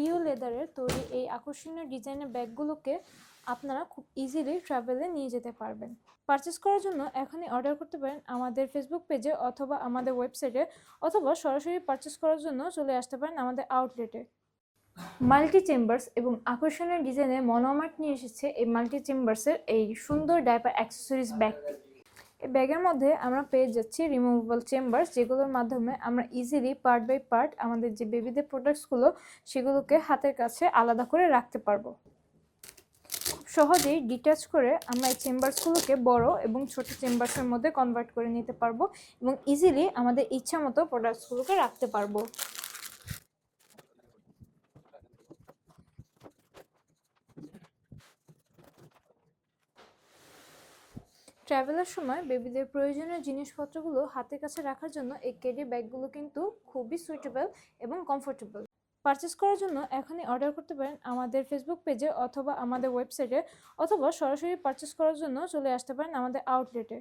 পিও লেদারের তৈরি এই আকর্ষণীয় ডিজাইনের ব্যাগগুলোকে আপনারা খুব ইজিলি ট্রাভেলে নিয়ে যেতে পারবেন। পারচেস করার জন্য এখনই অর্ডার করতে পারেন আমাদের ফেসবুক পেজে অথবা আমাদের ওয়েবসাইটে অথবা সরাসরি পারচেস করার জন্য চলে আসতে পারেন আমাদের আউটলেটে মাল্টি চেম্বার্স এবং আকর্ষণীয় ডিজাইনের মনোমার্ট নিয়ে এসেছে এই মাল্টি চেম্বার্সের এই সুন্দর ডাইপার অ্যাক্সেসরিজ ব্যাগটি এই ব্যাগের মধ্যে আমরা পেয়ে যাচ্ছি রিমুভেবল চেম্বার্স যেগুলোর মাধ্যমে আমরা ইজিলি পার্ট বাই পার্ট আমাদের যে বেবিদের প্রোডাক্টসগুলো সেগুলোকে হাতের কাছে আলাদা করে রাখতে পারব। খুব সহজেই ডিটাচ করে আমরা এই চেম্বার্সগুলোকে বড় এবং ছোট চেম্বার্সের মধ্যে কনভার্ট করে নিতে পারব এবং ইজিলি আমাদের ইচ্ছা মতো প্রোডাক্টসগুলোকে রাখতে পারব। ট্রাভেলের সময় বেবিদের প্রয়োজনীয় জিনিসপত্রগুলো হাতের কাছে রাখার জন্য এই ক্যারি ব্যাগগুলো কিন্তু খুবই সুইটেবল এবং কমফোর্টেবল পারচেস করার জন্য এখনই অর্ডার করতে পারেন আমাদের ফেসবুক পেজে অথবা আমাদের ওয়েবসাইটে অথবা সরাসরি পারচেস করার জন্য চলে আসতে পারেন আমাদের আউটলেটে